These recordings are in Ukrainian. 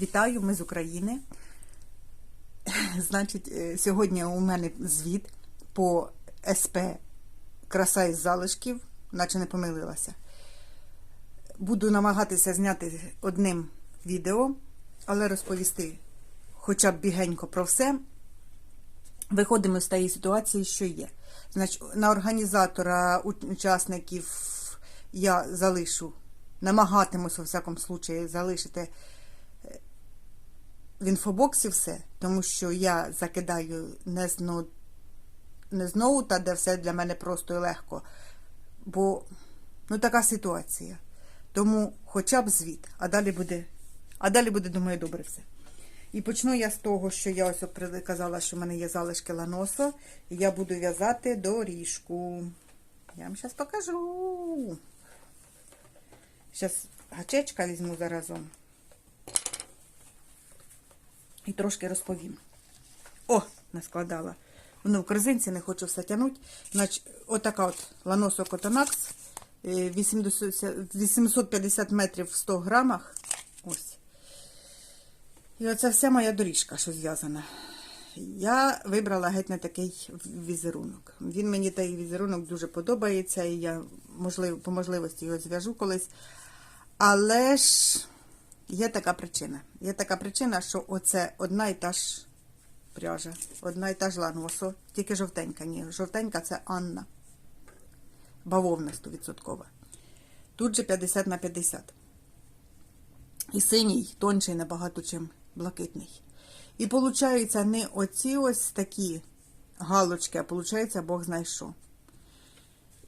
Вітаю, ми з України. Значить, е, сьогодні у мене звіт по СП Краса із залишків, наче не помилилася. Буду намагатися зняти одним відео, але розповісти хоча б бігенько про все. Виходимо з тієї ситуації, що є. Значить, на організатора учасників я залишу, намагатимусь, у всякому случаї, залишити в інфобоксі все, тому що я закидаю не з, ноут, не з ноута, де все для мене просто і легко. Бо ну, така ситуація. Тому хоча б звіт, а далі буде, а далі буде, думаю, добре все. І почну я з того, що я ось казала, що в мене є залишки ланосо, і я буду в'язати доріжку. Я вам зараз покажу. Зараз гачечка візьму заразом. І трошки розповім. О, наскладала. Воно в корзинці не хочу все тягнути. Значить, отака от ланосо Котонакс. 850 метрів в 100 грамах. Ось. І оце вся моя доріжка, що зв'язана. Я вибрала геть не такий візерунок. Він мені той візерунок дуже подобається, і я можливо, по можливості його зв'яжу колись. Але ж є така причина. Є така причина, що оце одна і та ж пряжа, одна і та ж ланосо, тільки жовтенька. Ні, жовтенька це Анна. Бавовна 100%. Тут же 50 на 50. І синій тонший набагато, чим блакитний. І виходить, не оці ось такі галочки, а виходить, Бог знає що.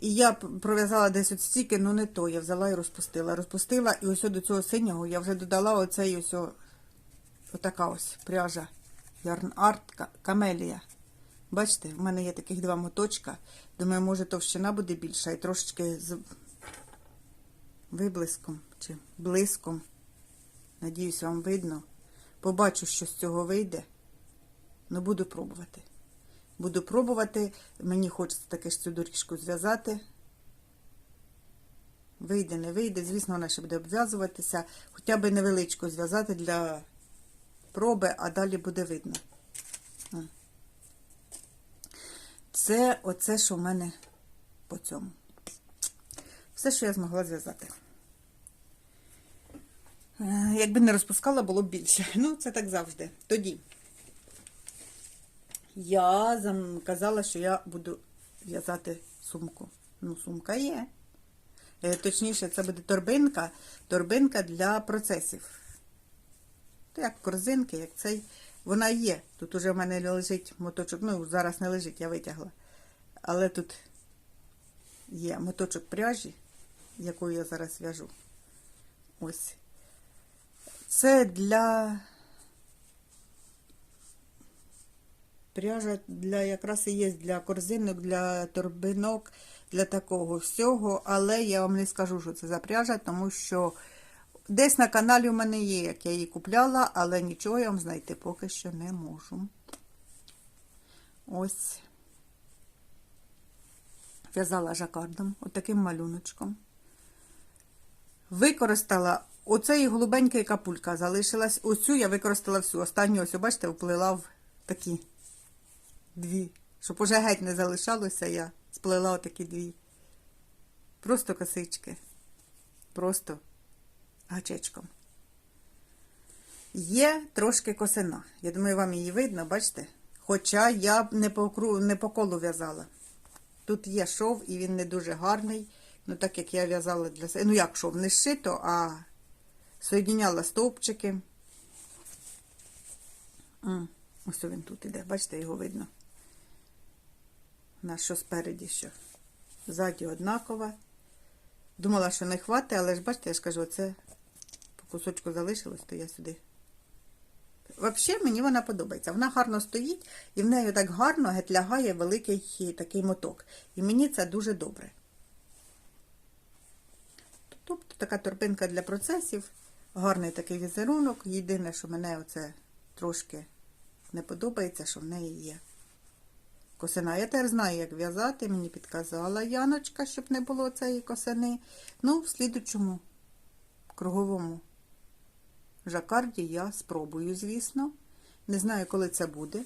І я пров'язала десь от стільки, ну не то. Я взяла і розпустила. Розпустила, і ось до цього синього я вже додала оцей ось отака ось пряжа Art Камелія. Бачите, в мене є таких два моточка. Думаю, може товщина буде більша і трошечки з виблиском чи блиском. Надіюсь, вам видно. Побачу, що з цього вийде. Ну, буду пробувати. Буду пробувати. Мені хочеться таке ж цю доріжку зв'язати. Вийде, не вийде. Звісно, вона ще буде обв'язуватися. Хоча б невеличко зв'язати для проби, а далі буде видно. Це оце, що в мене по цьому. Все, що я змогла зв'язати. Якби не розпускала, було б більше. Ну, це так завжди. Тоді я казала, що я буду в'язати сумку. Ну, сумка є. Точніше, це буде торбинка, торбинка для процесів. То як корзинки, як цей. Вона є. Тут уже в мене лежить моточок. Ну, зараз не лежить, я витягла. Але тут є моточок пряжі, яку я зараз в'яжу. Ось. Це для пряжа для якраз і є для корзинок, для торбинок, для такого всього. Але я вам не скажу, що це за пряжа, тому що десь на каналі у мене є, як я її купляла, але нічого я вам знайти поки що не можу. Ось. В'язала жакардом, отаким малюночком. Використала оцеї голубенька капулька залишилась. Оцю я використала всю. Останню, ось, бачите, вплила в такі дві. Щоб уже геть не залишалося, я сплела отакі дві. Просто косички. Просто гачечком. Є трошки косина. Я думаю, вам її видно, бачите? Хоча я не по, не по колу в'язала. Тут є шов, і він не дуже гарний. Ну, так як я в'язала для себе. Ну, як шов, не шито, а соєдиняла стовпчики. Ось він тут іде, бачите, його видно. У нас що спереді, що ззаді однакова. Думала, що не хватить, але ж бачите, я ж кажу, оце по кусочку залишилось, то я сюди. Взагалі, мені вона подобається. Вона гарно стоїть і в неї так гарно геть лягає великий такий моток. І мені це дуже добре. Тобто така торбинка для процесів, гарний такий візерунок. Єдине, що мене оце трошки не подобається, що в неї є косина. Я тепер знаю, як в'язати, мені підказала Яночка, щоб не було цієї косини. Ну, в слідучому круговому Жакарді я спробую, звісно. Не знаю, коли це буде.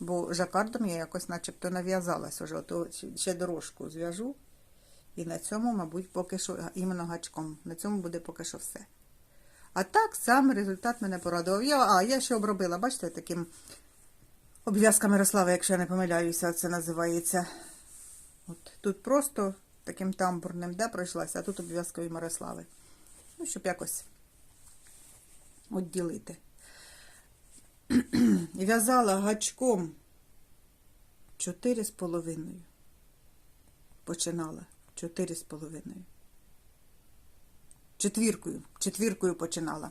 Бо жакардом я якось начебто нав'язалась уже. То ще дорожку зв'яжу. І на цьому, мабуть, поки що, іменно гачком. На цьому буде поки що все. А так, сам результат мене порадував. Я, а, я ще обробила, бачите, таким обв'язка Мирослава, якщо я не помиляюся, це називається. От тут просто таким тамбурним, де пройшлася, а тут обв'язкою Мирослави. Ну, щоб якось відділити. В'язала гачком чотири з половиною. Починала чотири з половиною. Четвіркою, четвіркою починала.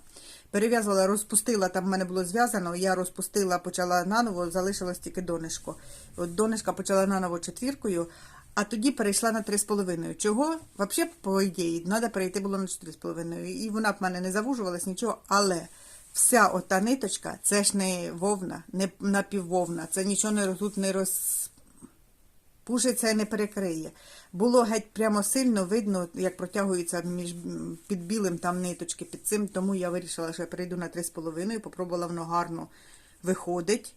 Перев'язувала, розпустила, там в мене було зв'язано, я розпустила, почала наново, залишилось тільки донишко. От донишка почала наново четвіркою, а тоді перейшла на три з половиною. Чого? Взагалі, по ідеї, треба перейти було на чотири з половиною. І вона б мене не завужувалась, нічого, але вся ота ниточка, це ж не вовна, не напіввовна, це нічого не тут не роз. Пушиться і не перекриє. Було геть прямо сильно видно, як протягується між під білим там ниточки під цим, тому я вирішила, що я перейду на 3,5, попробувала воно гарно виходить,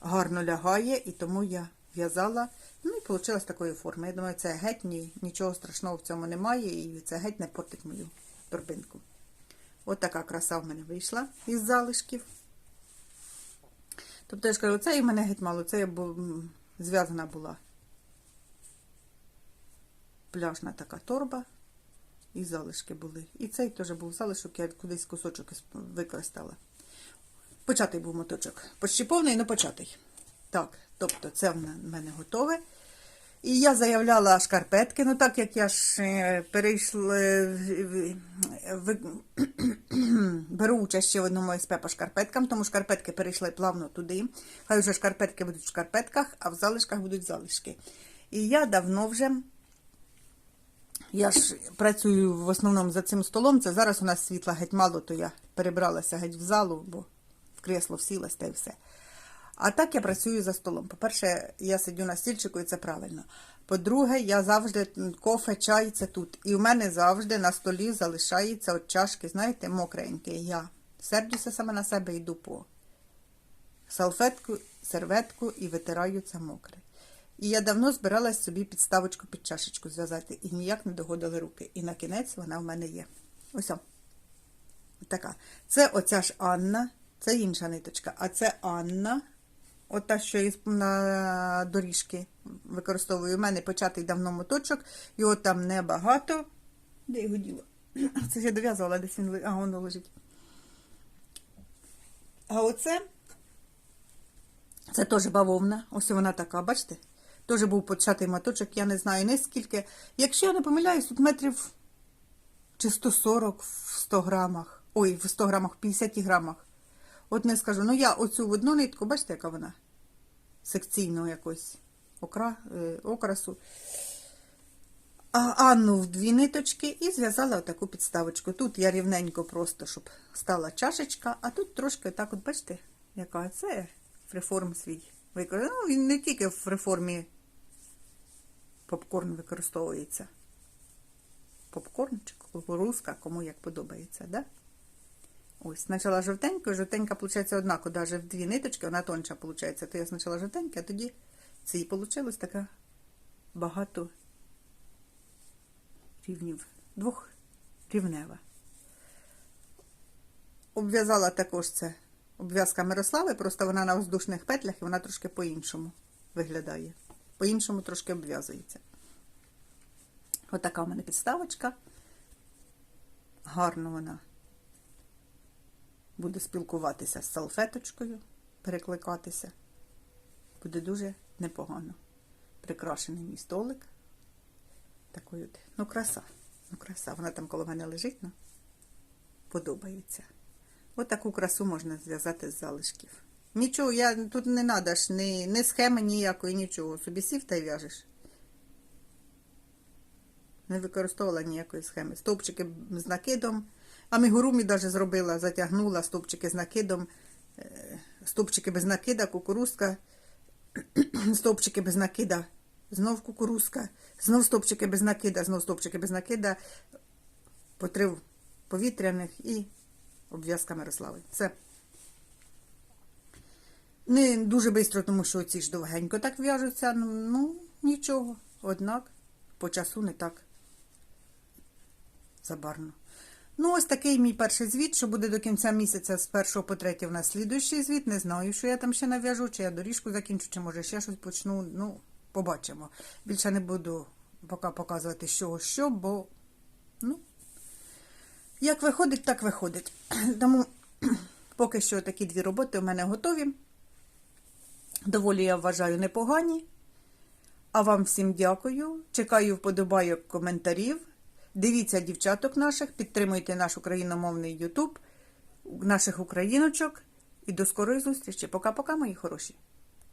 гарно лягає, і тому я в'язала. Ну і вийшла такої форми. Я думаю, це геть ні, нічого страшного в цьому немає, і це геть не портить мою торбинку. От така краса в мене вийшла із залишків. Тобто я ж кажу, це і мене геть мало, це я зв'язана була пляжна така торба. І залишки були. І цей теж був залишок, я кудись кусочок використала. Початий був моточок. Почти повний, але початий. Так, тобто це в мене готове. І я заявляла шкарпетки, ну так як я ж е, перейшла, беру участь ще в одному СП по шкарпеткам, тому шкарпетки перейшли плавно туди. Хай вже шкарпетки будуть в шкарпетках, а в залишках будуть залишки. І я давно вже я ж працюю в основному за цим столом. Це зараз у нас світла геть мало, то я перебралася геть в залу, бо в кресло всілась та й все. А так я працюю за столом. По-перше, я сидю на стільчику, і це правильно. По-друге, я завжди кофе, чай це тут. І в мене завжди на столі залишається от чашки, знаєте, мокренькі. Я сердюся саме на себе, йду по салфетку, серветку і витираю це мокре. І я давно збиралась собі підставочку під чашечку зв'язати, і ніяк не догодили руки. І на кінець вона в мене є. Ось. Така. Це оця ж Анна, це інша ниточка, а це Анна. Ота, що із на доріжки використовую. У мене початий давно моточок, його там небагато. Де його діло? Це я дов'язувала, десь він а, воно лежить. А оце це теж бавовна. Ось вона така, бачите? Теж був початий моточок, я не знаю не скільки. Якщо я не помиляюсь, тут метрів чи 140 в 100 грамах. Ой, в 100 грамах, в 50 грамах. От не скажу. Ну я оцю в одну нитку, бачите, яка вона? Секційного якось окра, е, окрасу. А Анну в дві ниточки і зв'язала отаку підставочку. Тут я рівненько просто, щоб стала чашечка, а тут трошки так, от бачите, яка це фреформ свій. Ну, він не тільки в реформі попкорн використовується. Попкорн чи кукурузка, кому як подобається, да? Ось, спочатку жовтенькою, жовтенька, виходить, однаково, навіть в дві ниточки, вона тонша, виходить. То я спочатку жовтенька, а тоді це і вийшло така багато рівнів, двох рівнева. Обв'язала також це обв'язка Мирослави, просто вона на воздушних петлях і вона трошки по-іншому виглядає. По-іншому трошки обв'язується. Отака в мене підставочка. Гарно вона буде спілкуватися з салфеточкою, перекликатися. Буде дуже непогано. Прикрашений мій столик. Такою, ну, краса. Ну, краса. Вона там коло мене лежить, ну, подобається. От красу можна зв'язати з залишків. Нічого, я тут не треба ні, ні схеми ніякої, нічого. Собі сів та й в'яжеш. Не використовувала ніякої схеми. Стовпчики з накидом. Амігурумі навіть зробила, затягнула стовпчики з накидом, е, стовпчики без накида, кукурузка, стовпчики без накида, знов кукурузка, знов стовпчики без накида, знов стовпчики без накида, потрив повітряних і Обв'язка Мирослави. Все. Не дуже швидко, тому що ці ж довгенько так в'яжуться. Ну, ну, нічого. Однак по часу не так забарно. Ну, ось такий мій перший звіт, що буде до кінця місяця з 1 по 3 у нас слідуючий звіт. Не знаю, що я там ще нав'яжу, чи я доріжку закінчу, чи може ще щось почну. Ну, побачимо. Більше не буду поки показувати, що що, бо, ну, як виходить, так виходить. Тому поки що такі дві роботи у мене готові. Доволі я вважаю непогані. А вам всім дякую. Чекаю вподобайок коментарів. Дивіться дівчаток наших, підтримуйте наш україномовний Ютуб, наших україночок. І до скорої зустрічі. Пока-пока, мої хороші.